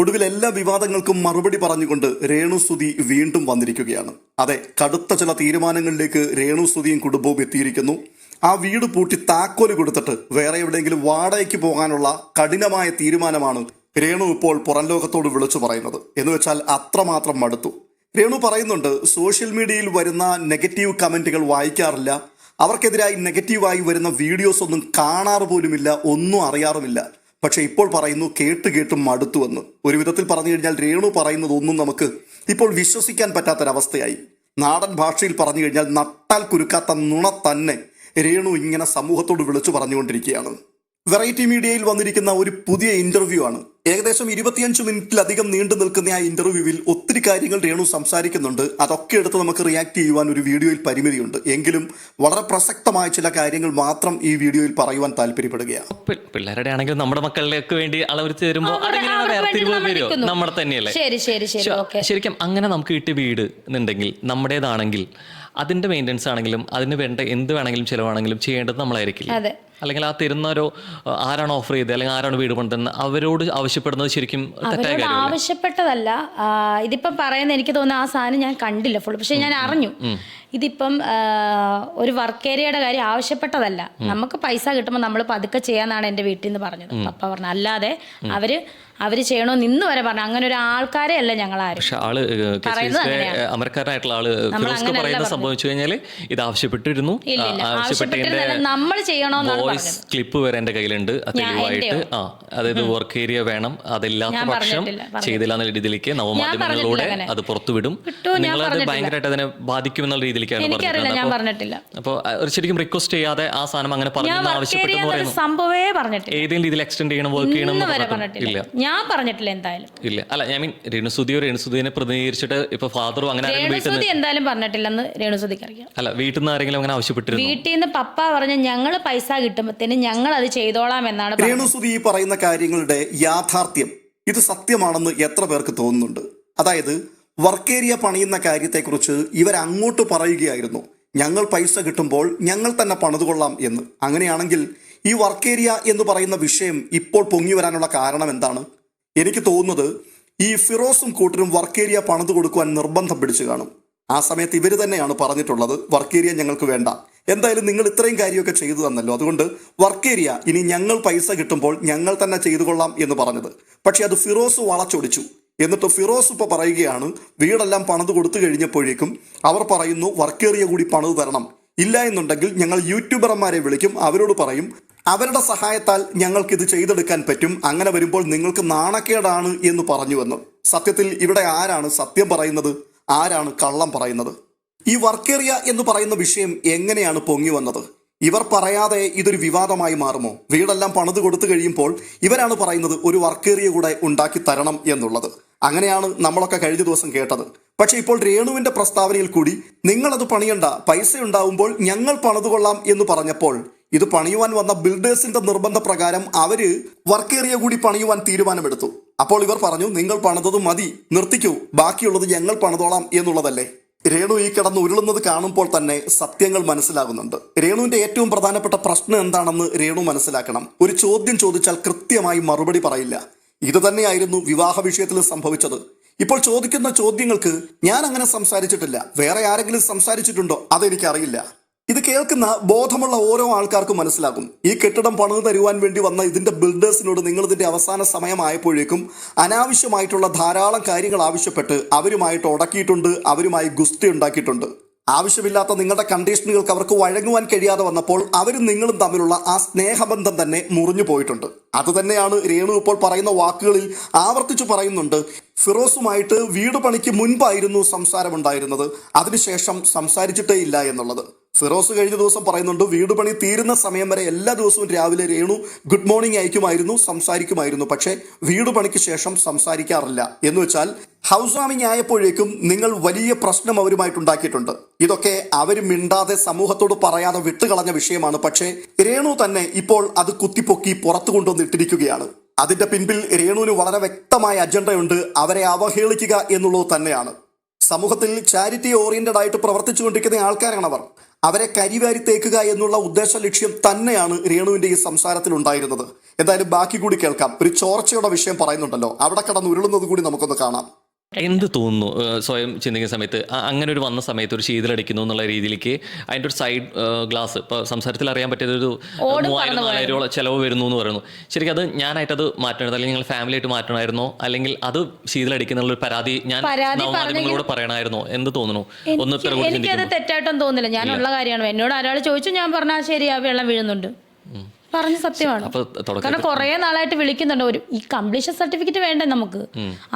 ഒടുവിൽ എല്ലാ വിവാദങ്ങൾക്കും മറുപടി പറഞ്ഞുകൊണ്ട് രേണു സുതി വീണ്ടും വന്നിരിക്കുകയാണ്. അതെ കടുത്ത ചില തീരുമാനങ്ങളിലേക്ക് രേണു സുതിയും കുടുംബവും എത്തിയിരിക്കുന്നു. ആ വീട് പൂട്ടി താക്കോൽ കൊടുത്തിട്ട് വേറെ എവിടെയെങ്കിലും വാടകയ്ക്ക് പോകാനുള്ള കഠിനമായ തീരുമാനമാണ് രേണു ഇപ്പോൾ പുറം ലോകത്തോട് വിളിച്ചു പറയുന്നത്. എന്ന് വെച്ചാൽ അത്രമാത്രം മടുത്തു. രേണു പറയുന്നുണ്ട് സോഷ്യൽ മീഡിയയിൽ വരുന്ന നെഗറ്റീവ് കമന്റുകൾ വായിക്കാറില്ല. അവർക്കെതിരായി നെഗറ്റീവായി വരുന്ന വീഡിയോസ് ഒന്നും കാണാറ് പോലുമില്ല ഒന്നും അറിയാറുമില്ല. പക്ഷെ ഇപ്പോൾ പറയുന്നു കേട്ട് കേട്ട് മടുത്തുവെന്ന് ഒരു വിധത്തിൽ പറഞ്ഞു കഴിഞ്ഞാൽ രേണു പറയുന്നത് ഒന്നും നമുക്ക് ഇപ്പോൾ വിശ്വസിക്കാൻ പറ്റാത്തൊരവസ്ഥയായി. നാടൻ ഭാഷയിൽ പറഞ്ഞു കഴിഞ്ഞാൽ നട്ടാൽ കുരുക്കാത്ത നുണ തന്നെ രേണു ഇങ്ങനെ സമൂഹത്തോട് വിളിച്ചു പറഞ്ഞുകൊണ്ടിരിക്കുകയാണ്. വെറൈറ്റി മീഡിയയിൽ വന്നിരിക്കുന്ന ഒരു പുതിയ ഇന്റർവ്യൂ ആണ്. ഏകദേശം ഇരുപത്തിയഞ്ച് മിനിറ്റിലധികം നീണ്ടു നിൽക്കുന്ന ആ ഇന്റർവ്യൂവിൽ ഒത്തിരി കാര്യങ്ങൾ രേണു സംസാരിക്കുന്നുണ്ട്. അതൊക്കെ എടുത്ത് നമുക്ക് റിയാക്ട് ചെയ്യുവാൻ ഒരു വീഡിയോയിൽ പരിമിതിയുണ്ട്. എങ്കിലും വളരെ പ്രസക്തമായ ചില കാര്യങ്ങൾ മാത്രം ഈ വീഡിയോയിൽ പറയുവാൻ താല്പര്യപ്പെടുകയാണ്. പിള്ളേരുടെ ആണെങ്കിലും നമ്മുടെ മക്കളിലേക്ക് വേണ്ടി അളവരിച്ച് തരുമ്പോൾ. നമ്മുടെ തന്നെയല്ലേ? ശരി ശരി ശരി ശ- ശരിക്കും അങ്ങനെ നമുക്ക് കിട്ടിയ വീട് എന്നുണ്ടെങ്കിൽ നമ്മുടേതാണെങ്കിൽ അതിന്റെ മെയിന്റെനൻസ് ആണെങ്കിലും അതിന് വേണ്ട എന്ത് വേണമെങ്കിലും ചിലവാണെങ്കിലും ചെയ്യേണ്ടത് നമ്മളായിരിക്കില്ല? അതെ. അല്ലെങ്കിൽ ആ തരുന്നവരോ ആരാണ് ഓഫർ ചെയ്തത് അല്ലെങ്കിൽ ആരാണ് വീട് പണിതെന്ന് അവരോട് ആവശ്യപ്പെടുന്നത് ശരിക്കും തെറ്റായ അവരോട് കാര്യമല്ലേ? ആവശ്യപ്പെട്ടതല്ല. ആ, ഇതിപ്പം പറയുന്ന എനിക്ക് തോന്നുന്നു ആ സാധനം ഞാൻ കണ്ടില്ല ഫുൾ പക്ഷെ ഞാൻ അറിഞ്ഞു. ഇതിപ്പം ആ, ഒരു വർക്ക് ഏരിയയുടെ കാര്യം ആവശ്യപ്പെട്ടതല്ല. നമുക്ക് പൈസ കിട്ടുമ്പോൾ നമ്മൾ പതുക്കെ ചെയ്യാന്നാണ് എന്റെ വീട്ടിൽ നിന്ന് പറഞ്ഞത്. പപ്പ പറഞ്ഞു അല്ലാതെ അവർ അവർ ചെയ്യണമെന്ന് നിന്ന് വരെ പറഞ്ഞു. അങ്ങനെ ഒരു ആൾക്കാരെ അല്ല ഞങ്ങൾ ആരും. പക്ഷെ ആൾ. അമരക്കാരനായിട്ടുള്ള ആൾ പറയുന്ന സംഭവിച്ചു കഴിഞ്ഞാൽ ഇത് ആവശ്യപ്പെട്ടിരുന്നു. നമ്മൾ ചെയ്യണമെന്നാണ് വോയിസ് ക്ലിപ്പ് വരെ എന്റെ കയ്യിലുണ്ട്. തെളിവായിട്ട്. ആ അതായത് വർക്ക് ഏരിയ വേണം. അതില്ലാത്ത പക്ഷം. ചെയ്തില്ല എന്ന രീതിയിലേക്ക് നവമാധ്യമങ്ങളിലൂടെ അത് പുറത്തുവിടും. നിങ്ങളത്. ഭയങ്കരമായിട്ട് അതിനെ ബാധിക്കും എന്നുള്ള രീതിയിലേക്കാണ് പറഞ്ഞിട്ടില്ല. അപ്പോൾ ശരിക്കും റിക്വസ്റ്റ് ചെയ്യാതെ ആ സാധനം അങ്ങനെ പറഞ്ഞു ആവശ്യപ്പെട്ടു സംഭവമേ പറഞ്ഞിട്ടില്ല. ഏതെങ്കിലും രീതിയിൽ എക്സ്റ്റെൻഡ് ചെയ്യണം വർക്ക് ചെയ്യണം ഇല്ല. ഞാൻ പറഞ്ഞിട്ടില്ല എന്തായാലും. ഇല്ല. അല്ല ഐ മീൻ രേണുസുതിയോ രേണുസുതിനെ പ്രതിനിധീകരിച്ചിട്ട് ഇപ്പൊ ഫാദറും അങ്ങനെ ആരെങ്കിലും വീട്ടിൽ രേണുസുതി എന്തായാലും പറഞ്ഞിട്ടില്ലെന്ന് രേണുസുതിക്ക് അറിയാം. അല്ല വീട്ടിൽ നിന്ന് ആരെങ്കിലും അങ്ങനെ ആവശ്യപ്പെട്ടിരുന്നു? വീട്ടിൽ നിന്ന് പപ്പ പറഞ്ഞ ഞങ്ങൾ പൈസ കിട്ടുമ്പോഴത്തേന് ഞങ്ങൾ അത് ചെയ്തോളാം എന്നാണ് പറഞ്ഞത്. രേണുസുതി ഈ പറയുന്ന കാര്യങ്ങളുടെ യാഥാർത്ഥ്യം ഇത് സത്യമാണെന്ന് എത്ര പേർക്ക് തോന്നുന്നുണ്ട്? അതായത് വർക്ക് ഏരിയ പണിയുന്ന കാര്യത്തെക്കുറിച്ച് ഇവർ അങ്ങോട്ട് പറയുകയായിരുന്നു. ഞങ്ങൾ പൈസ കിട്ടുമ്പോൾ ഞങ്ങൾ തന്നെ പണിതുകൊള്ളാം എന്ന്. അങ്ങനെയാണെങ്കിൽ ഈ വർക്ക് ഏരിയ എന്ന് പറയുന്ന വിഷയം ഇപ്പോൾ പൊങ്ങി വരാനുള്ള കാരണം എന്താണ്? എനിക്ക് തോന്നുന്നത് ഈ ഫിറോസും കൂട്ടരും വർക്ക് ഏരിയ പണിത് കൊടുക്കുവാൻ നിർബന്ധം പിടിച്ചു കാണും. ആ സമയത്ത് ഇവർ തന്നെയാണ് പറഞ്ഞിട്ടുള്ളത് വർക്ക് ഏരിയ ഞങ്ങൾക്ക് വേണ്ട. എന്തായാലും നിങ്ങൾ ഇത്രയും കാര്യമൊക്കെ ചെയ്തു തന്നല്ലോ. അതുകൊണ്ട് വർക്ക് ഏരിയ ഇനി ഞങ്ങൾ പൈസ കിട്ടുമ്പോൾ ഞങ്ങൾ തന്നെ ചെയ്തു കൊള്ളാം എന്ന് പറഞ്ഞത്. പക്ഷെ അത് ഫിറോസ് വളച്ചൊടിച്ചു. എന്നിട്ട് ഫിറോസ് ഇപ്പോൾ പറയുകയാണ് വീടെല്ലാം പണിത് കൊടുത്തു കഴിഞ്ഞപ്പോഴേക്കും അവർ പറയുന്നു വർക്ക് ഏരിയ കൂടി പണിത് തരണം. ഇല്ല എന്നുണ്ടെങ്കിൽ ഞങ്ങൾ യൂട്യൂബർമാരെ വിളിക്കും അവരോട് പറയും അവരുടെ സഹായത്താൽ ഞങ്ങൾക്ക് ഇത് ചെയ്തെടുക്കാൻ പറ്റും. അങ്ങനെ വരുമ്പോൾ നിങ്ങൾക്ക് നാണക്കേടാണ് എന്ന് പറഞ്ഞു പറഞ്ഞുവെന്ന് സത്യത്തിൽ ഇവിടെ ആരാണ് സത്യം പറയുന്നത്? ആരാണ് കള്ളം പറയുന്നത്? ഈ വർക്കേറിയ എന്ന് പറയുന്ന വിഷയം എങ്ങനെയാണ് പൊങ്ങി വന്നത്? ഇവർ പറയാതെ ഇതൊരു വിവാദമായി മാറുമോ? വീടെല്ലാം പണിത് കൊടുത്തു കഴിയുമ്പോൾ ഇവരാണ് പറയുന്നത് ഒരു വർക്കേറിയ കൂടെ ഉണ്ടാക്കി തരണം എന്നുള്ളത്. അങ്ങനെയാണ് നമ്മളൊക്കെ കഴിഞ്ഞ ദിവസം കേട്ടത്. പക്ഷെ ഇപ്പോൾ രേണുവിന്റെ പ്രസ്താവനയിൽ കൂടി നിങ്ങളത് പണിയണ്ട. പൈസ ഉണ്ടാവുമ്പോൾ ഞങ്ങൾ പണിതുകൊള്ളാം എന്ന് പറഞ്ഞപ്പോൾ ഇത് പണിയുവാൻ വന്ന ബിൽഡേഴ്സിന്റെ നിർബന്ധ പ്രകാരം അവർ വർക്ക് ഏരിയ കൂടി പണിയുവാൻ തീരുമാനമെടുത്തു. അപ്പോൾ ഇവർ പറഞ്ഞു നിങ്ങൾ പണിതത് മതി നിർത്തിക്കൂ ബാക്കിയുള്ളത് ഞങ്ങൾ പണിതോളാം എന്നുള്ളതല്ലേ? രേണു ഈ കിടന്ന് ഉരുളുന്നത് കാണുമ്പോൾ തന്നെ സത്യങ്ങൾ മനസ്സിലാകുന്നുണ്ട്. രേണുവിന്റെ ഏറ്റവും പ്രധാനപ്പെട്ട പ്രശ്നം എന്താണെന്ന് രേണു മനസ്സിലാക്കണം. ഒരു ചോദ്യം ചോദിച്ചാൽ കൃത്യമായി മറുപടി പറയില്ല. ഇത് തന്നെയായിരുന്നു വിവാഹ വിഷയത്തിൽ സംഭവിച്ചത്. ഇപ്പോൾ ചോദിക്കുന്ന ചോദ്യങ്ങൾക്ക് ഞാൻ അങ്ങനെ സംസാരിച്ചിട്ടില്ല. വേറെ ആരെങ്കിലും സംസാരിച്ചിട്ടുണ്ടോ? അതെനിക്കറിയില്ല. ഇത് കേൾക്കുന്ന ബോധമുള്ള ഓരോ ആൾക്കാർക്കും മനസ്സിലാകും. ഈ കെട്ടിടം പണിത് തരുവാൻ വേണ്ടി വന്ന ഇതിന്റെ ബിൽഡേഴ്സിനോട് നിങ്ങൾ ഇതിന്റെ അവസാന സമയമായപ്പോഴേക്കും അനാവശ്യമായിട്ടുള്ള ധാരാളം കാര്യങ്ങൾ ആവശ്യപ്പെട്ട് അവരുമായിട്ട് ഉടക്കിയിട്ടുണ്ട് അവരുമായി ഗുസ്തി ഉണ്ടാക്കിയിട്ടുണ്ട്. ആവശ്യമില്ലാത്ത നിങ്ങളുടെ കണ്ടീഷനുകൾക്ക് അവർക്ക് വഴങ്ങുവാൻ കഴിയാതെ വന്നപ്പോൾ അവരും നിങ്ങളും തമ്മിലുള്ള ആ സ്നേഹബന്ധം തന്നെ മുറിഞ്ഞു പോയിട്ടുണ്ട്. അത് തന്നെയാണ് രേണു ഇപ്പോൾ പറയുന്ന വാക്കുകളിൽ ആവർത്തിച്ചു പറയുന്നുണ്ട്. ഫിറോസുമായിട്ട് വീട് പണിക്ക് മുൻപായിരുന്നു സംസാരമുണ്ടായിരുന്നത്. അതിനുശേഷം സംസാരിച്ചിട്ടേ ഇല്ല എന്നുള്ളത്. ഫിറോസ് കഴിഞ്ഞ ദിവസം പറയുന്നുണ്ട് വീട് പണി തീരുന്ന സമയം വരെ എല്ലാ ദിവസവും രാവിലെ രേണു ഗുഡ് മോർണിംഗ് അയക്കുമായിരുന്നു സംസാരിക്കുമായിരുന്നു. പക്ഷേ വീട് പണിക്ക് ശേഷം സംസാരിക്കാറില്ല. എന്ന് വെച്ചാൽ ഹൗസ് വാമിംഗ് ആയപ്പോഴേക്കും നിങ്ങൾ വലിയ പ്രശ്നം അവരുമായിട്ട് ഉണ്ടാക്കിയിട്ടുണ്ട്. ഇതൊക്കെ അവർ മിണ്ടാതെ സമൂഹത്തോട് പറയാതെ വിട്ടുകളഞ്ഞ വിഷയമാണ്. പക്ഷേ രേണു തന്നെ ഇപ്പോൾ അത് കുത്തിപ്പൊക്കി പുറത്തു കൊണ്ടുവന്നിട്ടിരിക്കുകയാണ് അതിന്റെ പിൻപിൽ രേണുവിന് വളരെ വ്യക്തമായ അജണ്ടയുണ്ട്. അവരെ അവഹേളിക്കുക എന്നുള്ളത് തന്നെയാണ്. സമൂഹത്തിൽ ചാരിറ്റി ഓറിയന്റഡ് ആയിട്ട് പ്രവർത്തിച്ചുകൊണ്ടിരിക്കുന്ന ആൾക്കാരാണ് അവർ അവരെ കരിവാരി തേക്കുക എന്നുള്ള ഉദ്ദേശ ലക്ഷ്യം തന്നെയാണ് രേണുവിന്റെ ഈ സംസാരത്തിൽ ഉണ്ടായിരുന്നത്. എന്തായാലും ബാക്കി കൂടി കേൾക്കാം. ഒരു ചോർച്ചയുടെ വിഷയം പറയുന്നുണ്ടല്ലോ. അവിടെ കടന്ന് ഉരുളുന്നത് കൂടി നമുക്കൊന്ന് കാണാം. എന്ത് തോന്നുന്നു? സ്വയം ചിന്തിക്കുന്ന സമയത്ത് അങ്ങനെ ഒരു വന്ന സമയത്ത് ഒരു ശീതലടിക്കുന്നു എന്നുള്ള രീതിയിലേക്ക് അതിന്റെ ഒരു സൈഡ് ഗ്ലാസ് ഇപ്പൊ സംസാരത്തിൽ അറിയാൻ പറ്റിയത് ഒരു മൂവായിരം നാലായിരം രൂപ ചെലവ് വരുന്നു എന്ന് പറയുന്നു. ശരിക്കും അത് ഞാനായിട്ട് അത് മാറ്റണത് അല്ലെങ്കിൽ നിങ്ങൾ ഫാമിലി ആയിട്ട് മാറ്റണമായിരുന്നോ? അല്ലെങ്കിൽ അത് ശീതളടിക്കുന്ന ഒരു പരാതി ഞാൻ നിങ്ങളോട് പറയണമായിരുന്നോ? എന്ത് തോന്നുന്നു? ഒന്ന് എനിക്കത് തെറ്റായിട്ടൊന്നും തോന്നില്ല ഞാനുള്ള കാര്യമാണ്. എന്നോട് ഒരാൾ ചോദിച്ചു ഞാൻ പറഞ്ഞാൽ ശരി ആ വെള്ളം വീഴുന്നുണ്ട്. പറഞ്ഞ സത്യമാണ്. കാരണം കുറേ നാളായിട്ട് വിളിക്കുന്നുണ്ട്. ഒരു ഈ കംപ്ലീഷൻ സർട്ടിഫിക്കറ്റ് വേണ്ടേ നമുക്ക്?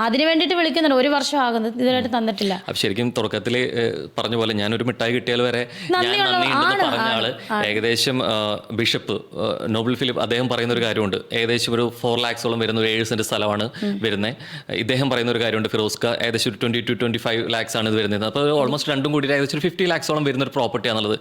അതിന് വേണ്ടിയിട്ട് വിളിക്കുന്നുണ്ട്. ഒരു വർഷം ആകുന്നത് ഇതിനായിട്ട് തന്നിട്ടില്ല. ശരിക്കും തുടക്കത്തിൽ പറഞ്ഞ പോലെ ഞാനൊരു മിഠായി കിട്ടിയാൽ വരെ പറഞ്ഞ ആൾ ഏകദേശം ബിഷപ്പ് നോബിൾ നോബൽ ഫിലിപ്പ് അദ്ദേഹം പറയുന്ന ഒരു കാര്യമുണ്ട്. ഏകദേശം ഒരു ഫോർ ലാക്സോളം വരുന്ന ഒരു ഏഴ് സെന്റ് സ്ഥലമാണ് വരുന്നത് ഇദ്ദേഹം പറയുന്ന ഒരു കാര്യമുണ്ട് ഫിറോസ്ക. ഏകദേശം ഒരു twenty two twenty five lakhs ആണ് ഇത് വരുന്നത്. അപ്പോൾ ഓൾമോസ്റ്റ് രണ്ടും കൂടി ഏകദേശം ഒരു ഫിഫ്റ്റി ലാക്സോളം വരുന്ന ഒരു പ്രോപ്പർട്ടി ആണുള്ളത്.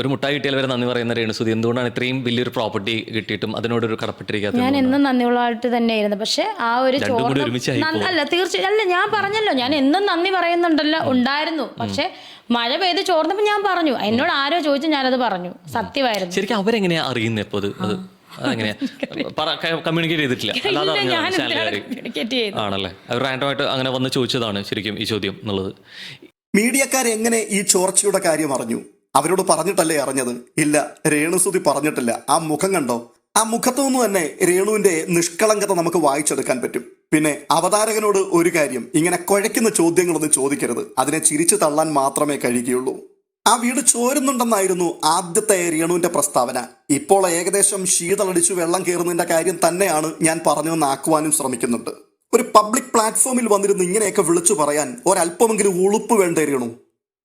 ഒരു മുട്ടായി കിട്ടിയാൽ വരെ നന്ദി പറയുന്ന രേണുസുതി. എന്തുകൊണ്ടാണ് ഇത്രയും വലിയൊരു പ്രോപ്പർട്ടി കിട്ടിയിട്ടും അതിനോടൊരു കടപ്പെട്ടിരിക്കാത്ത ഞാൻ എന്നും നന്ദിയുള്ളതായിട്ട് തന്നെയായിരുന്നു. പക്ഷെ ആ ഒരു രണ്ടും കൂടി ഒരുമിച്ചായി നന്ദി- അല്ല തീർച്ചയായും അല്ല ഞാൻ പറഞ്ഞല്ലോ ഞാൻ എന്നും നന്ദി പറയുന്നുണ്ടല്ലോ ഉണ്ടായിരുന്നു. പക്ഷെ മഴ പെയ്ത് ചോർന്നപ്പോ ഞാൻ പറഞ്ഞു എന്നോട് ആരോ ചോദിച്ചു ഞാനത് പറഞ്ഞു സത്യമായിരുന്നു. ശരിക്കും അവരെങ്ങനെയാ അറിയുന്നത് ഇപ്പോൾ അത്? അത് അതെങ്ങനെയാ? കമ്മ്യൂണിക്കേറ്റ് ചെയ്തിട്ടില്ല. അല്ലാതെ ഇല്ല, ഞാൻ ചാനലുകാർ communicate. ആണല്ലേ? അവർ റാൻഡമായിട്ട് അങ്ങനെ വന്ന് ചോദിച്ചതാണ് ശരിക്കും ഈ ചോദ്യം എന്നുള്ളത്. മീഡിയക്കാർ എങ്ങനെ ഈ ചോർച്ചയുടെ കാര്യം അറിഞ്ഞു? അവരോട് പറഞ്ഞിട്ടല്ലേ അറിഞ്ഞത്? ഇല്ല രേണുസുതി പറഞ്ഞിട്ടില്ല. ആ മുഖം കണ്ടോ? ആ മുഖത്തു നിന്ന് തന്നെ രേണുവിന്റെ നിഷ്കളങ്കത നമുക്ക് വായിച്ചെടുക്കാൻ പറ്റും. പിന്നെ അവതാരകനോട് ഒരു കാര്യം ഇങ്ങനെ കുഴയ്ക്കുന്ന ചോദ്യങ്ങളൊന്നും ചോദിക്കരുത്. അതിനെ ചിരിച്ചു തള്ളാൻ മാത്രമേ കഴിയുകയുള്ളൂ. ആ വീട് ചോരുന്നുണ്ടെന്നായിരുന്നു ആദ്യത്തെ രേണുവിന്റെ പ്രസ്താവന. ഇപ്പോൾ ഏകദേശം ശീതളടിച്ചു വെള്ളം കയറുന്നതിന്റെ കാര്യം തന്നെയാണ് ഞാൻ പറഞ്ഞതെന്ന് ശ്രമിക്കുന്നുണ്ട്. ഒരു പബ്ലിക് പ്ലാറ്റ്ഫോമിൽ വന്നിരുന്ന് ഇങ്ങനെയൊക്കെ വിളിച്ചു പറയാൻ ഒരല്പമെങ്കിലും ഉളുപ്പ് വേണ്ടേ രേണു?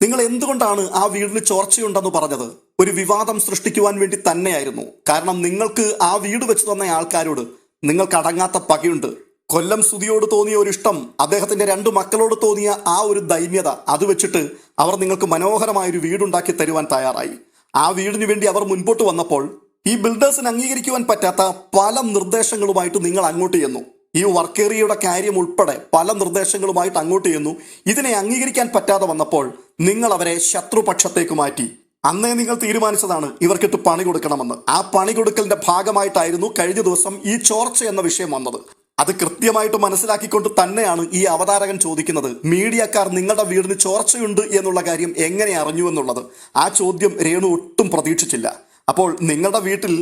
നിങ്ങൾ എന്തുകൊണ്ടാണ് ആ വീടിന് ചോർച്ചയുണ്ടെന്ന് പറഞ്ഞത്? ഒരു വിവാദം സൃഷ്ടിക്കുവാൻ വേണ്ടി തന്നെയായിരുന്നു. കാരണം നിങ്ങൾക്ക് ആ വീട് വെച്ച് തന്ന ആൾക്കാരോട് നിങ്ങൾക്ക് അടങ്ങാത്ത പകയുണ്ട്. കൊല്ലം സുതിയോട് തോന്നിയ ഒരു ഇഷ്ടം അദ്ദേഹത്തിന്റെ രണ്ടു മക്കളോട് തോന്നിയ ആ ഒരു ദൈന്യത അത് വെച്ചിട്ട് അവർ നിങ്ങൾക്ക് മനോഹരമായ ഒരു വീടുണ്ടാക്കി തരുവാൻ തയ്യാറായി. ആ വീടിന് വേണ്ടി അവർ മുൻപോട്ട് വന്നപ്പോൾ ഈ ബിൽഡേഴ്സിന് അംഗീകരിക്കുവാൻ പറ്റാത്ത പല നിർദ്ദേശങ്ങളുമായിട്ട് നിങ്ങൾ അങ്ങോട്ട് ചെന്നു. ഈ വർക്ക് ഏരിയയുടെ കാര്യം ഉൾപ്പെടെ പല നിർദ്ദേശങ്ങളുമായിട്ട് അങ്ങോട്ട് ചെന്നു. ഇതിനെ അംഗീകരിക്കാൻ പറ്റാതെ വന്നപ്പോൾ നിങ്ങൾ അവരെ ശത്രുപക്ഷത്തേക്ക് മാറ്റി. അന്നേ നിങ്ങൾ തീരുമാനിച്ചതാണ് ഇവർക്കിട്ട് പണി കൊടുക്കണമെന്ന്. ആ പണി കൊടുക്കലിന്റെ ഭാഗമായിട്ടായിരുന്നു കഴിഞ്ഞ ദിവസം ഈ ചോർച്ച എന്ന വിഷയം വന്നത്. അത് കൃത്യമായിട്ട് മനസ്സിലാക്കിക്കൊണ്ട് തന്നെയാണ് ഈ അവതാരകൻ ചോദിക്കുന്നത് മീഡിയക്കാർ നിങ്ങളുടെ വീടിന് ചോർച്ചയുണ്ട് എന്നുള്ള കാര്യം എങ്ങനെ അറിഞ്ഞു എന്നുള്ളത്? ആ ചോദ്യം രേണു ഒട്ടും പ്രതീക്ഷിച്ചില്ല. അപ്പോൾ നിങ്ങളുടെ വീട്ടിൽ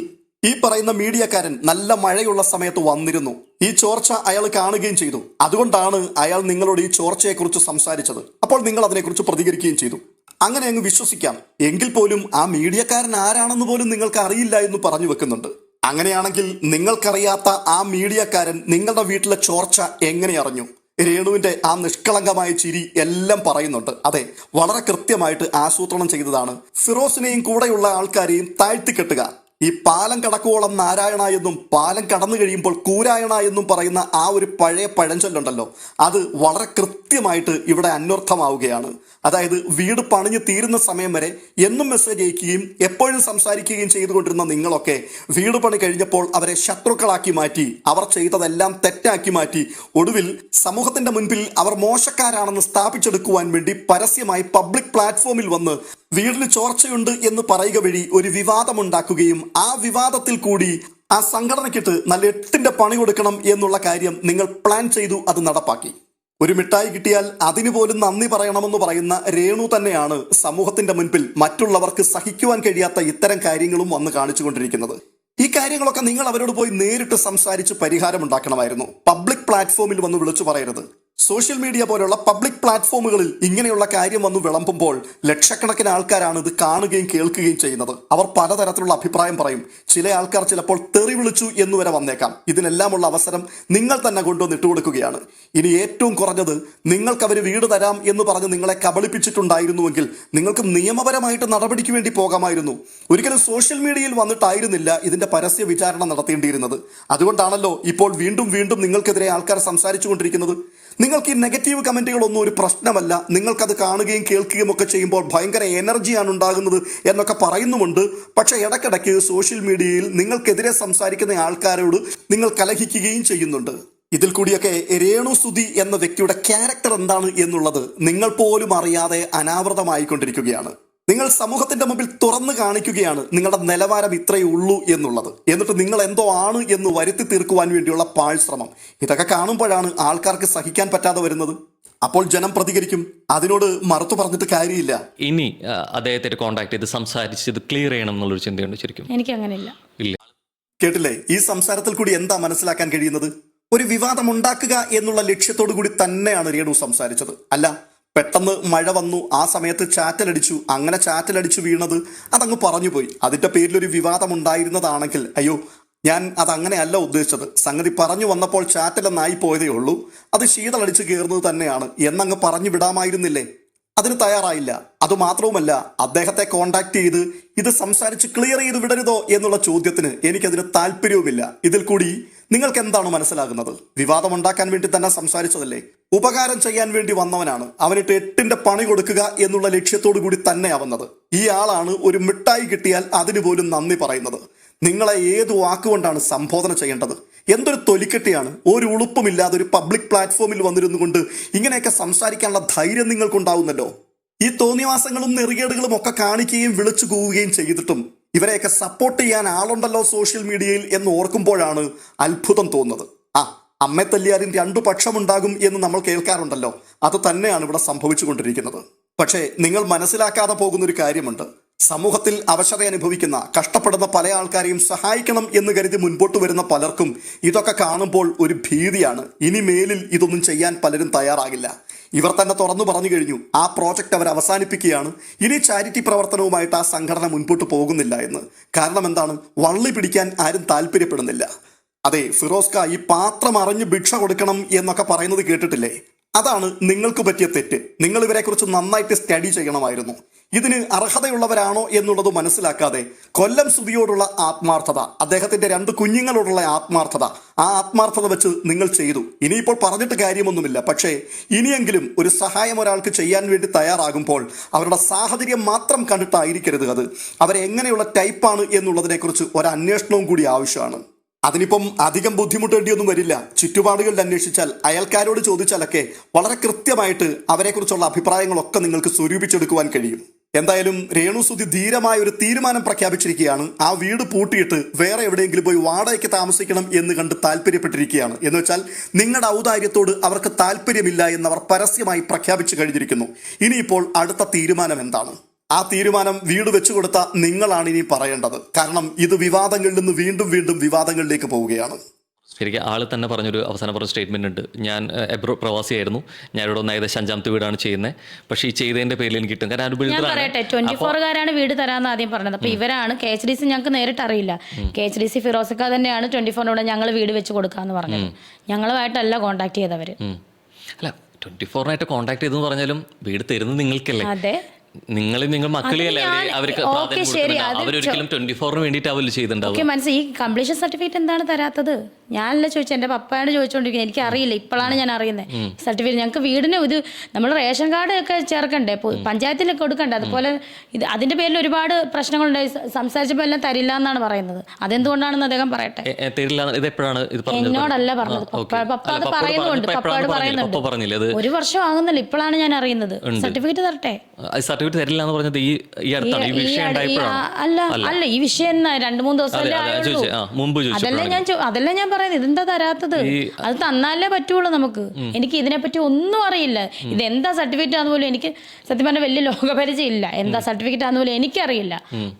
ഈ പറയുന്ന മീഡിയക്കാരൻ നല്ല മഴയുള്ള സമയത്ത് വന്നിരുന്നു. ഈ ചോർച്ച അയാൾ കാണുകയും ചെയ്തു. അതുകൊണ്ടാണ് അയാൾ നിങ്ങളോട് ഈ ചോർച്ചയെക്കുറിച്ച് സംസാരിച്ചത്. അപ്പോൾ നിങ്ങൾ അതിനെക്കുറിച്ച് പ്രതികരിക്കുകയും ചെയ്തു. അങ്ങനെ അങ്ങ് വിശ്വസിക്കാം. എങ്കിൽ പോലും ആ മീഡിയക്കാരൻ ആരാണെന്ന് പോലും നിങ്ങൾക്ക് അറിയില്ല എന്ന് പറഞ്ഞു വെക്കുന്നുണ്ട്. അങ്ങനെയാണെങ്കിൽ നിങ്ങൾക്കറിയാത്ത ആ മീഡിയക്കാരൻ നിങ്ങളുടെ വീട്ടിലെ ചോർച്ച എങ്ങനെ അറിഞ്ഞു? രേണുവിന്റെ ആ നിഷ്കളങ്കമായ ചിരി എല്ലാം പറയുന്നുണ്ട്. അതെ വളരെ കൃത്യമായിട്ട് ആസൂത്രണം ചെയ്തതാണ്. ഫിറോസിനെയും കൂടെയുള്ള ആൾക്കാരെയും താഴ്ത്തിക്കെട്ടുക. ഈ പാലം കടക്കുവോളം നാരായണ എന്നും പാലം കടന്നു കഴിയുമ്പോൾ കൂരായണ എന്നും പറയുന്ന ആ ഒരു പഴയ പഴഞ്ചൊല്ലുണ്ടല്ലോ. അത് വളരെ കൃത്യമായിട്ട് ഇവിടെ അന്വർത്ഥമാവുകയാണ്. അതായത് വീട് പണിഞ്ഞ് തീരുന്ന സമയം വരെ എന്നും മെസ്സേജ് അയക്കുകയും എപ്പോഴും സംസാരിക്കുകയും ചെയ്തുകൊണ്ടിരുന്ന നിങ്ങളൊക്കെ വീട് പണി കഴിഞ്ഞപ്പോൾ അവരെ ശത്രുക്കളാക്കി മാറ്റി അവർ ചെയ്തതെല്ലാം തെറ്റാക്കി മാറ്റി ഒടുവിൽ സമൂഹത്തിന്റെ മുൻപിൽ അവർ മോശക്കാരാണെന്ന് സ്ഥാപിച്ചെടുക്കുവാൻ വേണ്ടി പരസ്യമായി പബ്ലിക് പ്ലാറ്റ്ഫോമിൽ വന്ന് വീടിന് ചോർച്ചയുണ്ട് എന്ന് പറയുക വഴി ഒരു വിവാദമുണ്ടാക്കുകയും ആ വിവാദത്തിൽ കൂടി ആ സംഘടനയ്ക്കിട്ട് നല്ല എട്ടിന്റെ പണി കൊടുക്കണം എന്നുള്ള കാര്യം നിങ്ങൾ പ്ലാൻ ചെയ്തു അത് നടപ്പാക്കി. ഒരു മിഠായി കിട്ടിയാൽ അതിനു പോലും നന്ദി പറയണമെന്ന് പറയുന്ന രേണു തന്നെയാണ് സമൂഹത്തിന്റെ മുൻപിൽ മറ്റുള്ളവർക്ക് സഹിക്കുവാൻ കഴിയാത്ത ഇത്തരം കാര്യങ്ങളും വന്ന് കാണിച്ചുകൊണ്ടിരിക്കുന്നത്. ഈ കാര്യങ്ങളൊക്കെ നിങ്ങൾ അവരോട് പോയി നേരിട്ട് സംസാരിച്ച് പരിഹാരം ഉണ്ടാക്കണമായിരുന്നു. പബ്ലിക് പ്ലാറ്റ്ഫോമിൽ വന്ന് വിളിച്ചു പറയരുത്. സോഷ്യൽ മീഡിയ പോലുള്ള പബ്ലിക് പ്ലാറ്റ്ഫോമുകളിൽ ഇങ്ങനെയുള്ള കാര്യം വന്നു വിളമ്പുമ്പോൾ ലക്ഷക്കണക്കിന് ആൾക്കാരാണ് ഇത് കാണുകയും കേൾക്കുകയും ചെയ്യുന്നത്. അവർ പലതരത്തിലുള്ള അഭിപ്രായം പറയും. ചില ആൾക്കാർ ചിലപ്പോൾ തെറി വിളിച്ചു എന്ന് വരെ വന്നേക്കാം. ഇതിനെല്ലാമുള്ള അവസരം നിങ്ങൾ തന്നെ കൊണ്ടുവന്ന് കൊടുക്കുകയാണ്. ഇനി ഏറ്റവും കുറഞ്ഞത് നിങ്ങൾക്ക് അവർ വീട് തരാം എന്ന് പറഞ്ഞ് നിങ്ങളെ കബളിപ്പിച്ചിട്ടുണ്ടായിരുന്നുവെങ്കിൽ നിങ്ങൾക്ക് നിയമപരമായിട്ട് നടപടിക്ക് വേണ്ടി പോകാമായിരുന്നു. ഒരിക്കലും സോഷ്യൽ മീഡിയയിൽ വന്നിട്ടായിരുന്നില്ല ഇതിന്റെ പരസ്യ വിചാരണ നടത്തേണ്ടിയിരുന്നത്. അതുകൊണ്ടാണല്ലോ ഇപ്പോൾ വീണ്ടും വീണ്ടും നിങ്ങൾക്കെതിരെ ആൾക്കാർ സംസാരിച്ചു കൊണ്ടിരിക്കുന്നത് നിങ്ങൾക്ക് ഈ നെഗറ്റീവ് കമന്റുകളൊന്നും ഒരു പ്രശ്നമല്ല. നിങ്ങൾക്കത് കാണുകയും കേൾക്കുകയും ഒക്കെ ചെയ്യുമ്പോൾ ഭയങ്കര എനർജിയാണ് ഉണ്ടാകുന്നത് എന്നൊക്കെ പറയുന്നുമുണ്ട്. പക്ഷേ ഇടയ്ക്കിടയ്ക്ക് സോഷ്യൽ മീഡിയയിൽ നിങ്ങൾക്കെതിരെ സംസാരിക്കുന്ന ആൾക്കാരോട് നിങ്ങൾ കലഹിക്കുകയും ചെയ്യുന്നുണ്ട്. ഇതിൽ കൂടിയൊക്കെ രേണു സുധി എന്ന വ്യക്തിയുടെ ക്യാരക്ടർ എന്താണ് എന്നുള്ളത് നിങ്ങൾ പോലും അറിയാതെ അനാവൃതമായിക്കൊണ്ടിരിക്കുകയാണ്. നിങ്ങൾ സമൂഹത്തിന്റെ മുമ്പിൽ തുറന്നു കാണിക്കുകയാണ് നിങ്ങളുടെ നിലവാരം ഇത്രയേ ഉള്ളൂ എന്നുള്ളത്. എന്നിട്ട് നിങ്ങൾ എന്തോ ആണ് എന്ന് വരുത്തി തീർക്കുവാൻ വേണ്ടിയുള്ള പാഴ്ശ്രമം. ഇതൊക്കെ കാണുമ്പോഴാണ് ആൾക്കാർക്ക് സഹിക്കാൻ പറ്റാതെ വരുന്നത്. അപ്പോൾ ജനം പ്രതികരിക്കും. അതിനോട് മറുത്തു പറഞ്ഞിട്ട് കാര്യമില്ല. ഇനി അദ്ദേഹത്തെ കോൺടാക്ട് ചെയ്ത് സംസാരിച്ച് ഇത് ക്ലിയർ ചെയ്യണം എന്നുള്ളൊരു ചിന്തയുണ്ട് ശരിക്കും. എനിക്ക് അങ്ങനെയില്ല. ഇല്ല. കേട്ടില്ലേ? ഈ സംസാരത്തിൽ കൂടി എന്താ മനസ്സിലാക്കാൻ കഴിയുന്നത്? ഒരു വിവാദം ഉണ്ടാക്കുക എന്നുള്ള ലക്ഷ്യത്തോടു കൂടി തന്നെയാണ് രേണു സംസാരിച്ചത്. അല്ല പെട്ടെന്ന് മഴ വന്നു ആ സമയത്ത് ചാറ്റലടിച്ചു അങ്ങനെ ചാറ്റലടിച്ചു വീണത് അതങ്ങ് പറഞ്ഞു പോയി. പേരിൽ ഒരു വിവാദം ഉണ്ടായിരുന്നതാണെങ്കിൽ അയ്യോ ഞാൻ അത് അങ്ങനെയല്ല ഉദ്ദേശിച്ചത്. സംഗതി പറഞ്ഞു വന്നപ്പോൾ ചാറ്റലെന്നായി പോയതേ ഉള്ളൂ. അത് ശീതളടിച്ച് കയറുന്നത് തന്നെയാണ്. എന്നങ്ങ് പറഞ്ഞു വിടാമായിരുന്നില്ലേ? അതിന് തയ്യാറായില്ല. അതുമാത്രവുമല്ല അദ്ദേഹത്തെ കോണ്ടാക്ട് ചെയ്ത് ഇത് സംസാരിച്ച് ക്ലിയർ ചെയ്ത് വിടരുതോ എന്നുള്ള ചോദ്യത്തിന് എനിക്കതിന് താല്പര്യവുമില്ല. ഇതിൽ കൂടി നിങ്ങൾക്ക് എന്താണ് മനസ്സിലാകുന്നത്? വിവാദം ഉണ്ടാക്കാൻ വേണ്ടി തന്നെ സംസാരിച്ചതല്ലേ? ഉപകാരം ചെയ്യാൻ വേണ്ടി വന്നവനാണ്. അവനിട്ട് എട്ടിന്റെ പണി കൊടുക്കുക എന്നുള്ള ലക്ഷ്യത്തോടു കൂടി തന്നെ വന്നത് ഈ ആളാണ് ഒരു മിഠായി കിട്ടിയാൽ അതിന് പോലും നന്ദി പറയുന്നത്. നിങ്ങളെ ഏത് വാക്കുകൊണ്ടാണ് സംബോധന ചെയ്യേണ്ടത്? എന്തൊരു തൊലിക്കെട്ടിയാണ്? ഒരു ഉളുപ്പുമില്ലാതെ ഒരു പബ്ലിക് പ്ലാറ്റ്ഫോമിൽ വന്നിരുന്നു കൊണ്ട് ഇങ്ങനെയൊക്കെ സംസാരിക്കാനുള്ള ധൈര്യം നിങ്ങൾക്കുണ്ടാവുന്നല്ലോ. ഈ തോന്നിവാസങ്ങളും നെറികേടുകളും ഒക്കെ കാണിക്കുകയും വിളിച്ചു കൂവുകയും ചെയ്തിട്ടും ഇവരെയൊക്കെ സപ്പോർട്ട് ചെയ്യാൻ ആളുണ്ടല്ലോ സോഷ്യൽ മീഡിയയിൽ എന്ന് ഓർക്കുമ്പോഴാണ് അത്ഭുതം തോന്നുന്നത്. ആ അമ്മ രണ്ടു പക്ഷമുണ്ടാകും എന്ന് നമ്മൾ കേൾക്കാറുണ്ടല്ലോ. അത് തന്നെയാണ് ഇവിടെ സംഭവിച്ചുകൊണ്ടിരിക്കുന്നത്. പക്ഷേ നിങ്ങൾ മനസ്സിലാക്കാതെ പോകുന്ന ഒരു കാര്യമുണ്ട്. സമൂഹത്തിൽ അവശത അനുഭവിക്കുന്ന കഷ്ടപ്പെടുന്ന പല ആൾക്കാരെയും സഹായിക്കണം എന്ന് കരുതി മുൻപോട്ട് വരുന്ന പലർക്കും ഇതൊക്കെ കാണുമ്പോൾ ഒരു ഭീതിയാണ്. ഇനി മേലിൽ ഇതൊന്നും ചെയ്യാൻ പലരും തയ്യാറാകില്ല. ഇവർ തന്നെ തുറന്നു പറഞ്ഞു കഴിഞ്ഞു ആ പ്രോജക്റ്റ് അവർ അവസാനിപ്പിക്കുകയാണ്. ഇനി ചാരിറ്റി പ്രവർത്തനവുമായിട്ട് ആ സംഘടന മുൻപോട്ട് പോകുന്നില്ല എന്ന്. കാരണം എന്താണ്? വള്ളി പിടിക്കാൻ ആരും താല്പര്യപ്പെടുന്നില്ല. അതെ ഫിറോസ്ക ഈ പാത്രം അറിഞ്ഞ് ഭിക്ഷ കൊടുക്കണം എന്നൊക്കെ പറയുന്നത് കേട്ടിട്ടില്ലേ? അതാണ് നിങ്ങൾക്ക് പറ്റിയ തെറ്റ്. നിങ്ങൾ ഇവരെക്കുറിച്ച് നന്നായിട്ട് സ്റ്റഡി ചെയ്യണമായിരുന്നു. ഇതിന് അർഹതയുള്ളവരാണോ എന്നുള്ളത് മനസ്സിലാക്കാതെ കൊല്ലം സുബിയോടുള്ള ആത്മാർത്ഥത അദ്ദേഹത്തിന്റെ രണ്ട് കുഞ്ഞുങ്ങളോടുള്ള ആത്മാർത്ഥത ആ ആത്മാർത്ഥത വെച്ച് നിങ്ങൾ ചെയ്തു. ഇനിയിപ്പോൾ പറഞ്ഞിട്ട് കാര്യമൊന്നുമില്ല. പക്ഷേ ഇനിയെങ്കിലും ഒരു സഹായം ഒരാൾക്ക് ചെയ്യാൻ വേണ്ടി തയ്യാറാകുമ്പോൾ അവരുടെ സാഹചര്യം മാത്രം കണ്ടിട്ടായിരിക്കരുത് അത്. അവരെങ്ങനെയുള്ള ടൈപ്പാണ് എന്നുള്ളതിനെക്കുറിച്ച് ഒരു അന്വേഷണവും കൂടി ആവശ്യമാണ്. അതിനിപ്പം അധികം ബുദ്ധിമുട്ടേണ്ടിയൊന്നും വരില്ല. ചുറ്റുപാടുകളിൽ അന്വേഷിച്ചാൽ അയൽക്കാരോട് ചോദിച്ചാലൊക്കെ വളരെ കൃത്യമായിട്ട് അവരെക്കുറിച്ചുള്ള അഭിപ്രായങ്ങളൊക്കെ നിങ്ങൾക്ക് സ്വരൂപിച്ചെടുക്കുവാൻ കഴിയും. എന്തായാലും രേണുസുതി ധീരമായ ഒരു തീരുമാനം പ്രഖ്യാപിച്ചിരിക്കുകയാണ്. ആ വീട് പൂട്ടിയിട്ട് വേറെ എവിടെയെങ്കിലും പോയി വാടകയ്ക്ക് താമസിക്കണം എന്ന് കണ്ട് താല്പര്യപ്പെട്ടിരിക്കുകയാണ്. എന്ന് വെച്ചാൽ നിങ്ങളുടെ ഔദാര്യത്തോട് അവർക്ക് താല്പര്യമില്ല എന്നവർ പരസ്യമായി പ്രഖ്യാപിച്ചു കഴിഞ്ഞിരിക്കുന്നു. ഇനിയിപ്പോൾ അടുത്ത തീരുമാനം എന്താണ്? ആ തീരുമാനം വീട് വെച്ചു കൊടുത്ത നിങ്ങളാണ് ഇനി പറയേണ്ടത്. കാരണം ഇത് വിവാദങ്ങളിൽ നിന്ന് വീണ്ടും വീണ്ടും വിവാദങ്ങളിലേക്ക് പോവുകയാണ്. ശരിക്കും ആൾ തന്നെ പറഞ്ഞൊരു അവസാനം പറഞ്ഞ സ്റ്റേറ്റ്മെന്റ് ഉണ്ട്. ഞാൻ എബ്രോ പ്രവാസിയായിരുന്നു. ഞാൻ ഇവിടെ ഒന്ന് ഏകദേശം അഞ്ചാമത്തെ വീടാണ് ചെയ്യുന്നത് പക്ഷേ ഈ ചെയ്തതിന്റെ പേരിൽ എനിക്ക് കിട്ടും. കാരണം ഞാൻ പറയട്ടെ ട്വന്റി ഫോറുകാരാണ് വീട് തരാമെന്ന് ആദ്യം പറഞ്ഞത്. അപ്പോൾ ഇവരാണ് കെ എച്ച് ഡി സി ഞങ്ങൾക്ക് നേരിട്ട് അറിയില്ല. കെ എച്ച് ഡി സി ഫിറോസിക്ക തന്നെയാണ് ട്വന്റി ഫോറിനോട് ഞങ്ങൾ വീട് വെച്ച് കൊടുക്കാമെന്ന് പറഞ്ഞത്. ഞങ്ങളുമായിട്ടല്ല കോൺടാക്ട് ചെയ്തവർ. അല്ല ട്വന്റി ഫോറിനായിട്ട് കോൺടാക്ട് ചെയ്തെന്ന് പറഞ്ഞാലും വീട് തരുന്നത് നിങ്ങൾക്കല്ലേ? അതെ. നിങ്ങൾ നിങ്ങൾ മക്കളെയല്ലേ അവർക്ക് പ്രാധാന്യം. അത് അവരൊരിക്കലും ട്വന്റി ഫോറിന് വേണ്ടിയിട്ട് അവർ ചെയ്തിട്ടുണ്ടാവും മനസ്സിലായി ഈ കംപ്ലീഷൻ സർട്ടിഫിക്കറ്റ് എന്താണ് തരാത്തത് ഞാനല്ല ചോദിച്ചത് എന്റെ പപ്പയാണ് ചോദിച്ചുകൊണ്ടിരിക്കുന്നത് എനിക്ക് അറിയില്ല ഇപ്പോഴാണ് ഞാൻ അറിയുന്നത് സർട്ടിഫിക്കറ്റ് ഞങ്ങൾക്ക് വീടിന് ഇത് നമ്മൾ റേഷൻ കാർഡ് ഒക്കെ ചേർക്കണ്ടേ പഞ്ചായത്തിലൊക്കെ കൊടുക്കണ്ടേ? അതുപോലെ ഇത് അതിന്റെ പേരിൽ ഒരുപാട് പ്രശ്നങ്ങളുണ്ടായി സംസാരിച്ചപ്പോൾ എല്ലാം തരില്ല എന്നാണ് പറയുന്നത്. അതെന്തുകൊണ്ടാണെന്ന് അദ്ദേഹം പറയട്ടെ. എന്നോടല്ല പറഞ്ഞത്. പപ്പ അത് പറയുന്നുണ്ട്. പപ്പയോട് പറയുന്നുണ്ട്. ഒരു വർഷം ആകുന്നില്ല. ഇപ്പോഴാണ് ഞാൻ അറിയുന്നത്. സർട്ടിഫിക്കറ്റ് തരട്ടെ? സർട്ടിഫിക്കറ്റ് തരില്ല എന്ന് പറഞ്ഞത് ഈ ഈ അടുത്താണ്. ഈ വിഷയം അല്ല അല്ല. ഈ വിഷയം രണ്ടു മൂന്ന് ദിവസം അതല്ല ഞാൻ അതല്ല ഞാൻ പറയുന്നത്? ഇതെന്താ തരാത്തത്? അത് തന്നാലേ പറ്റുള്ളൂ നമുക്ക്. എനിക്ക് ഇതിനെപ്പറ്റി ഒന്നും അറിയില്ല. ഇത് എന്താ സർട്ടിഫിക്കറ്റ് ആണെന്ന് പോലും എനിക്ക് സത്യം പറഞ്ഞാൽ വലിയ ലോകപരിചയം ഇല്ല. എന്താ സർട്ടിഫിക്കറ്റ് ആണെന്ന് പോലും എനിക്കറിയില്ല.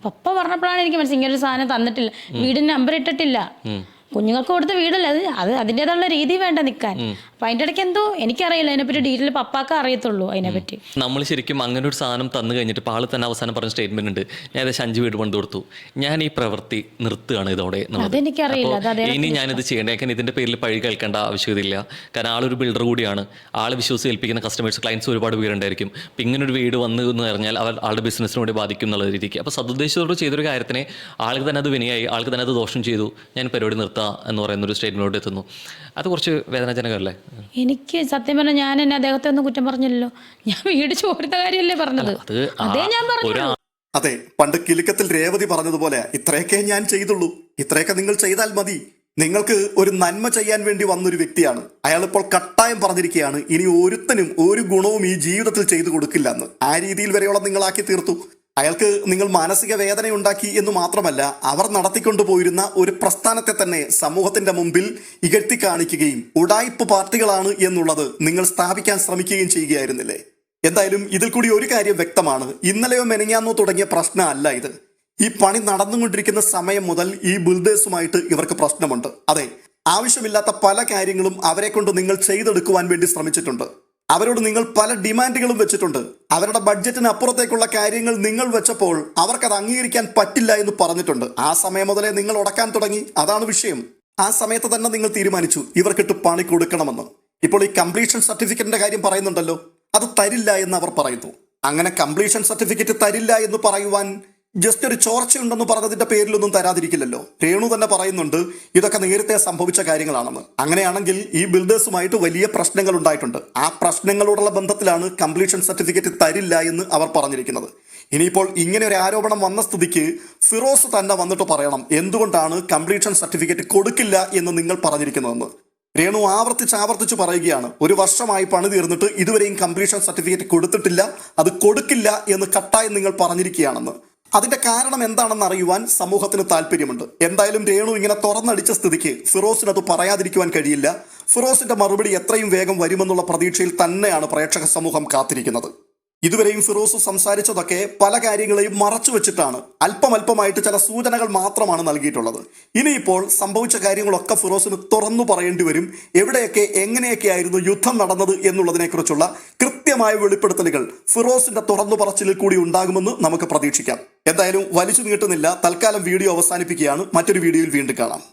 പപ്പ പറഞ്ഞപ്പോഴാണ് എനിക്ക് മനസ്സിലായി ഇങ്ങനെ ഒരു സാധനം തന്നിട്ടില്ല. വീടിന് നമ്പർ ഇട്ടിട്ടില്ല. കുഞ്ഞുങ്ങൾക്ക് കൊടുത്ത വീടല്ല അത്? അത് അതിന്റെതായുള്ള രീതി വേണ്ട നിൽക്കാൻ. അപ്പൊ അതിന്റെ ഇടയ്ക്ക് എന്തോ എനിക്കറിയില്ല. അതിനെപ്പറ്റി ഡീറ്റെയിൽ പപ്പാക്ക അറിയത്തുള്ളൂ അതിനെപ്പറ്റി. നമ്മൾ ശരിക്കും അങ്ങനെ ഒരു സാധനം തന്നു കഴിഞ്ഞിട്ട് പാൾ തന്നെ അവസാനം പറഞ്ഞ സ്റ്റേറ്റ്മെന്റ് ഉണ്ട്. ഞാൻ ഏകദേശം അഞ്ച് വീട് കൊണ്ട് കൊടുത്തു. ഞാൻ ഈ പ്രവൃത്തി നിർത്തുകയാണ് ഇതോടെ. അതെനിക്കറിയില്ല. ഇനി ഞാനിത് ചെയ്യേണ്ട. കാരണം ഇതിന്റെ പേരിൽ പഴി കേൾക്കേണ്ട ആവശ്യമില്ല കാരണം ആളൊരു ബിൽഡർ കൂടിയാണ്. ആൾ വിശ്വസിച്ച് ഏൽപ്പിക്കുന്ന കസ്റ്റമേഴ്സ് ക്ലയൻസ് ഒരുപാട് പേരുണ്ടായിരിക്കും. അപ്പം ഇങ്ങനെ ഒരു വീട് വന്നു എന്ന് പറഞ്ഞാൽ അവർ ആളുടെ ബിസിനസ്സിന് കൂടി ബാധിക്കും എന്നുള്ള രീതിക്ക്. അപ്പോൾ സതുദ്ദേശത്തോട് ചെയ്തൊരു കാര്യത്തിനെ ആൾക്ക് തന്നെ അത് വിനയായി. ആൾക്ക് തന്നെ അത് ദോഷം ചെയ്തു. ഞാൻ പരിപാടി നിർത്താം എന്ന് പറയുന്ന ഒരു സ്റ്റേറ്റ്മെന്റ് എത്തുന്നു. അത് കുറച്ച് വേദനാജനകമല്ലേ? എനിക്ക് സത്യം പറഞ്ഞാൽ ഞാൻ എന്നെ അദ്ദേഹത്തെ ഒന്നും കുറ്റം പറഞ്ഞില്ലല്ലോ. ഞാൻ വീട് ചോരുന്ന കാര്യമല്ലേ പറഞ്ഞത്. അത് അതേ ഞാൻ പറഞ്ഞു അതെ പണ്ട് കിലുക്കത്തിൽ രേവതി പറഞ്ഞതുപോലെ ഇത്രയൊക്കെ ഞാൻ ചെയ്തുള്ളൂ. ഇത്രയൊക്കെ നിങ്ങൾ ചെയ്താൽ മതി. നിങ്ങൾക്ക് ഒരു നന്മ ചെയ്യാൻ വേണ്ടി വന്നൊരു വ്യക്തിയാണ്. അയാൾ ഇപ്പോൾ കട്ടായം പറഞ്ഞിരിക്കുകയാണ് ഇനി ഒരുത്തനും ഒരു ഗുണവും ഈ ജീവിതത്തിൽ ചെയ്തു കൊടുക്കില്ല എന്ന്. ആ രീതിയിൽ വരെയോളം നിങ്ങളാക്കി തീർത്തു. അയാൾക്ക് നിങ്ങൾ മാനസിക വേദന ഉണ്ടാക്കി എന്ന് മാത്രമല്ല അവർ നടത്തിക്കൊണ്ടുപോയിരുന്ന ഒരു പ്രസ്ഥാനത്തെ തന്നെ സമൂഹത്തിന്റെ മുമ്പിൽ ഇകഴ്ത്തി കാണിക്കുകയും ഉടായിപ്പ് പാർട്ടികളാണ് എന്നുള്ളത് നിങ്ങൾ സ്ഥാപിക്കാൻ ശ്രമിക്കുകയും ചെയ്യുകയായിരുന്നില്ലേ? എന്തായാലും ഇതിൽ കൂടി ഒരു കാര്യം വ്യക്തമാണ്. ഇന്നലെയോ മെനങ്ങാന്നോ തുടങ്ങിയ പ്രശ്നമല്ല ഇത്. ഈ പണി നടന്നുകൊണ്ടിരിക്കുന്ന സമയം മുതൽ ഈ ബിൽഡേഴ്സുമായിട്ട് ഇവർക്ക് പ്രശ്നമുണ്ട്. അതെ ആവശ്യമില്ലാത്ത പല കാര്യങ്ങളും അവരെ കൊണ്ട് നിങ്ങൾ ചെയ്തെടുക്കുവാൻ വേണ്ടി ശ്രമിച്ചിട്ടുണ്ട്. അവരോട് നിങ്ങൾ പല ഡിമാൻഡുകളും വെച്ചിട്ടുണ്ട്. അവരുടെ ബഡ്ജറ്റിന് അപ്പുറത്തേക്കുള്ള കാര്യങ്ങൾ നിങ്ങൾ വെച്ചപ്പോൾ അവർക്കത് അംഗീകരിക്കാൻ പറ്റില്ല എന്ന് പറഞ്ഞിട്ടുണ്ട്. ആ സമയം മുതലേ നിങ്ങൾ ഉടക്കാൻ തുടങ്ങി. അതാണ് വിഷയം. ആ സമയത്ത് തന്നെ നിങ്ങൾ തീരുമാനിച്ചു. ഇവർക്കിട്ട് പണി കൊടുക്കണമെന്ന്. ഇപ്പോൾ ഈ കംപ്ലീഷൻ സർട്ടിഫിക്കറ്റിന്റെ കാര്യം പറയുന്നുണ്ടല്ലോ. അത് തരില്ല എന്ന് അവർ പറയുന്നു. അങ്ങനെ കംപ്ലീഷൻ സർട്ടിഫിക്കറ്റ് തരില്ല എന്ന് പറയുവാൻ ജസ്റ്റ് ഒരു ചോർച്ചയുണ്ടെന്ന് പറഞ്ഞതിന്റെ പേരിലൊന്നും തരാതിരിക്കില്ലല്ലോ. രേണു തന്നെ പറയുന്നുണ്ട് ഇതൊക്കെ നേരത്തെ സംഭവിച്ച കാര്യങ്ങളാണെന്ന്. അങ്ങനെയാണെങ്കിൽ ഈ ബിൽഡേഴ്സുമായിട്ട് വലിയ പ്രശ്നങ്ങൾ ഉണ്ടായിട്ടുണ്ട്. ആ പ്രശ്നങ്ങളോടുള്ള ബന്ധത്തിലാണ് കംപ്ലീഷൻ സർട്ടിഫിക്കറ്റ് തരില്ല എന്ന് അവർ പറഞ്ഞിരിക്കുന്നത്. ഇനിയിപ്പോൾ ഇങ്ങനെ ഒരു ആരോപണം വന്ന സ്ഥിതിക്ക് ഫിറോസ് തന്നെ വന്നിട്ട് പറയണം എന്തുകൊണ്ടാണ് കംപ്ലീഷൻ സർട്ടിഫിക്കറ്റ് കൊടുക്കില്ല എന്ന് നിങ്ങൾ പറഞ്ഞിരിക്കുന്നതെന്ന്? രേണു ആവർത്തിച്ച് ആവർത്തിച്ച് പറയുകയാണ് ഒരു വർഷമായി പണി തീർന്നിട്ട് ഇതുവരെയും കംപ്ലീഷൻ സർട്ടിഫിക്കറ്റ് കൊടുത്തിട്ടില്ല അത് കൊടുക്കില്ല എന്ന് കട്ടായി നിങ്ങൾ പറഞ്ഞിരിക്കുകയാണെന്ന്. അതിന്റെ കാരണം എന്താണെന്ന് അറിയുവാൻ സമൂഹത്തിന് താല്പര്യമുണ്ട്. എന്തായാലും രേണു ഇങ്ങനെ തുറന്നടിച്ച സ്ഥിതിക്ക് ഫിറോസിന് അത് പറയാതിരിക്കുവാൻ കഴിയില്ല. ഫിറോസിന്റെ മറുപടി എത്രയും വേഗം വരുമെന്നുള്ള പ്രതീക്ഷയിൽ തന്നെയാണ് പ്രേക്ഷക സമൂഹം കാത്തിരിക്കുന്നത്. ഇതുവരെയും ഫിറോസ് സംസാരിച്ചതൊക്കെ പല കാര്യങ്ങളെയും മറച്ചു വെച്ചിട്ടാണ്. അല്പം അല്പമായിട്ട് ചില സൂചനകൾ മാത്രമാണ് നൽകിയിട്ടുള്ളത്. ഇനിയിപ്പോൾ സംഭവിച്ച കാര്യങ്ങളൊക്കെ ഫിറോസിന് തുറന്നു പറയേണ്ടി വരും. എവിടെയൊക്കെ എങ്ങനെയൊക്കെ ആയിരുന്നു യുദ്ധം നടന്നത് എന്നുള്ളതിനെക്കുറിച്ചുള്ള കൃത്യമായ വെളിപ്പെടുത്തലുകൾ ഫിറോസിന്റെ തുറന്നു പറച്ചിലിൽ കൂടി ഉണ്ടാകുമെന്ന് നമുക്ക് പ്രതീക്ഷിക്കാം. എന്തായാലും വലിച്ചു നീട്ടുന്നില്ല. തൽക്കാലം വീഡിയോ അവസാനിപ്പിക്കുകയാണ്. മറ്റൊരു വീഡിയോയിൽ വീണ്ടും കാണാം.